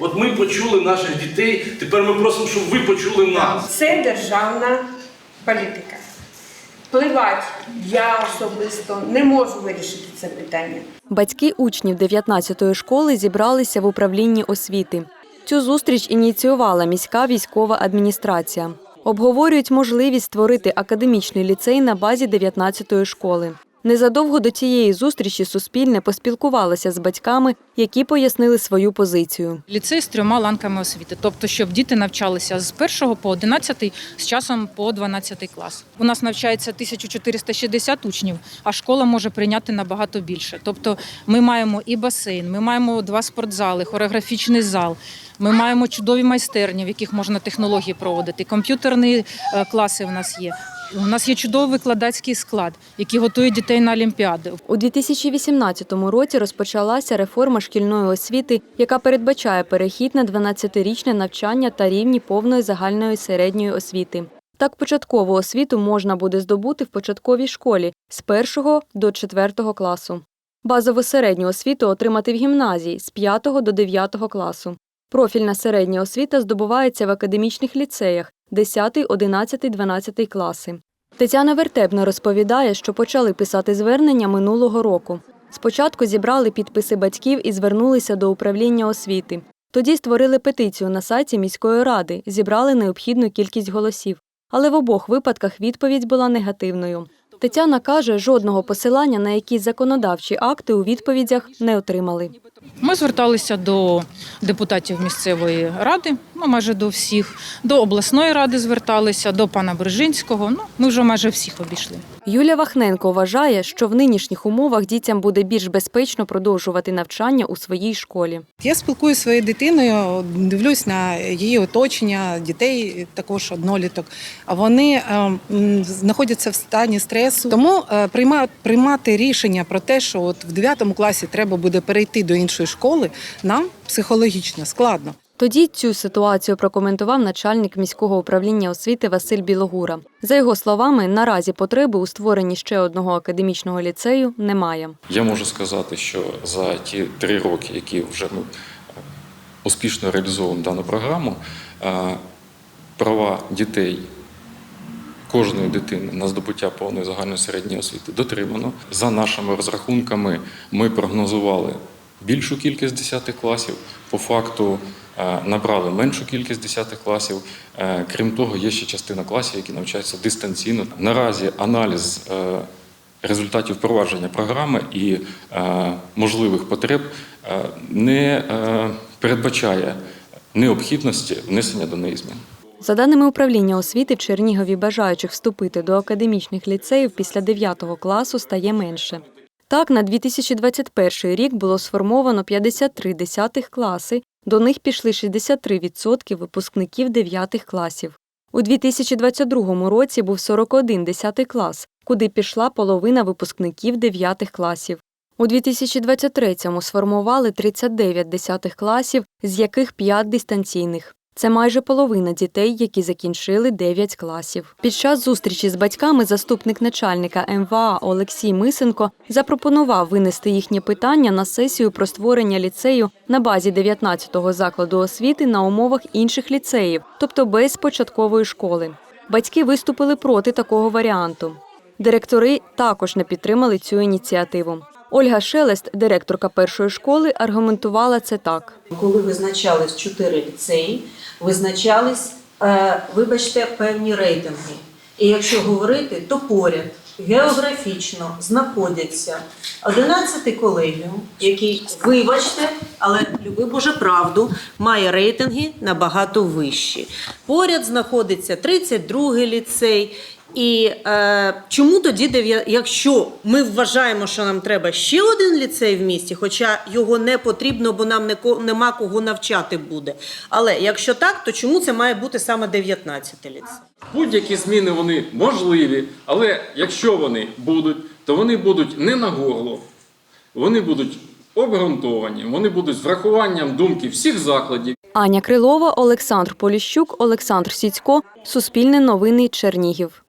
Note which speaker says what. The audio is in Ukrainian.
Speaker 1: От ми почули наших дітей, тепер ми просимо, щоб ви почули нас.
Speaker 2: Це державна політика. Впливати я особисто не можу вирішити це питання.
Speaker 3: Батьки учнів 19-ї школи зібралися в управлінні освіти. Цю зустріч ініціювала міська військова адміністрація. Обговорюють можливість створити академічний ліцей на базі 19-ї школи. Незадовго до цієї зустрічі Суспільне поспілкувалося з батьками, які пояснили свою позицію.
Speaker 4: Ліцей з трьома ланками освіти, тобто, щоб діти навчалися з 1 по 11, з часом по 12 клас. У нас навчається 1460 учнів, а школа може прийняти набагато більше. Тобто, ми маємо і басейн, ми маємо два спортзали, хореографічний зал. Ми маємо чудові майстерні, в яких можна технології проводити. Комп'ютерні е, класи в нас є. У нас є чудовий викладацький склад, який готує дітей на олімпіади.
Speaker 3: У 2018 році розпочалася реформа шкільної освіти, яка передбачає перехід на 12-річне навчання та рівні повної загальної середньої освіти. Так, початкову освіту можна буде здобути в початковій школі з 1 до 4 класу. Базову середню освіту отримати в гімназії з 5 до 9 класу. Профільна середня освіта здобувається в академічних ліцеях 10, 11, 12 класи. Тетяна Вертебна розповідає, що почали писати звернення минулого року. Спочатку зібрали підписи батьків і звернулися до управління освіти. Тоді створили петицію на сайті міської ради, зібрали необхідну кількість голосів. Але в обох випадках відповідь була негативною. Тетяна каже, жодного посилання на якісь законодавчі акти у відповідях не отримали.
Speaker 4: Ми зверталися до депутатів місцевої ради, ну майже до всіх, до обласної ради зверталися, до пана Брижинського. Ну, ми вже майже всіх обійшли.
Speaker 3: Юлія Вахненко вважає, що в нинішніх умовах дітям буде більш безпечно продовжувати навчання у своїй школі.
Speaker 5: Я спілкуюся зі своєю дитиною, дивлюсь на її оточення, дітей також одноліток. А вони е, знаходяться в стані стресу. Тому е, прийма- приймати рішення про те, що от в 9 класі треба буде перейти до іншої школи, нам психологічно складно.
Speaker 3: Тоді цю ситуацію прокоментував начальник міського управління освіти Василь Білогура. За його словами, наразі потреби у створенні ще одного академічного ліцею немає.
Speaker 6: Я можу сказати, що за ті три роки, які вже ми е, успішно реалізовуємо дану програму, права дітей. Кожної дитини на здобуття повної загальної середньої освіти дотримано. За нашими розрахунками, ми прогнозували більшу кількість 10 класів. По факту набрали меншу кількість 10 класів. Е, Крім того, є ще частина класів, які навчаються дистанційно. Наразі аналіз е, результатів впровадження програми і е, можливих потреб е, не е, передбачає необхідності внесення до неї змін.
Speaker 3: За даними управління освіти, в Чернігові бажаючих вступити до академічних ліцеїв після 9 класу стає менше. Так, на 2021 рік було сформовано 53 десятих класи, до них пішли 63% випускників 9 класів. У 2022 році був 41 десятий клас, куди пішла половина випускників 9 класів. У 2023-му сформували 39 десятих класів, з яких 5 дистанційних. Це майже половина дітей, які закінчили 9 класів. Під час зустрічі з батьками заступник начальника МВА Олексій Мисенко запропонував винести їхнє питання на сесію про створення ліцею на базі 19-го закладу освіти на умовах інших ліцеїв, тобто без початкової школи. Батьки виступили проти такого варіанту. Директори також не підтримали цю ініціативу. Ольга Шелест, директорка першої школи, аргументувала це так.
Speaker 7: Коли визначались чотири ліцеї, визначались, е, вибачте, певні рейтинги. І якщо говорити, то поряд географічно знаходяться 11 колегіум, який, вибачте, але люби Боже правду, має рейтинги набагато вищі. Поряд знаходиться 32 ліцей. І е, чому тоді, якщо ми вважаємо, що нам треба ще один ліцей в місті, хоча його не потрібно, бо нам не ко- нема кого навчати буде. Але якщо так, то чому це має бути саме 19 ліцей?
Speaker 8: Будь-які зміни вони можливі, але якщо вони будуть, то вони будуть не на горло, вони будуть обґрунтовані, вони будуть з врахуванням думки всіх закладів.
Speaker 3: Аня Крилова, Олександр Поліщук, Олександр Сіцько, Суспільне новини Чернігів.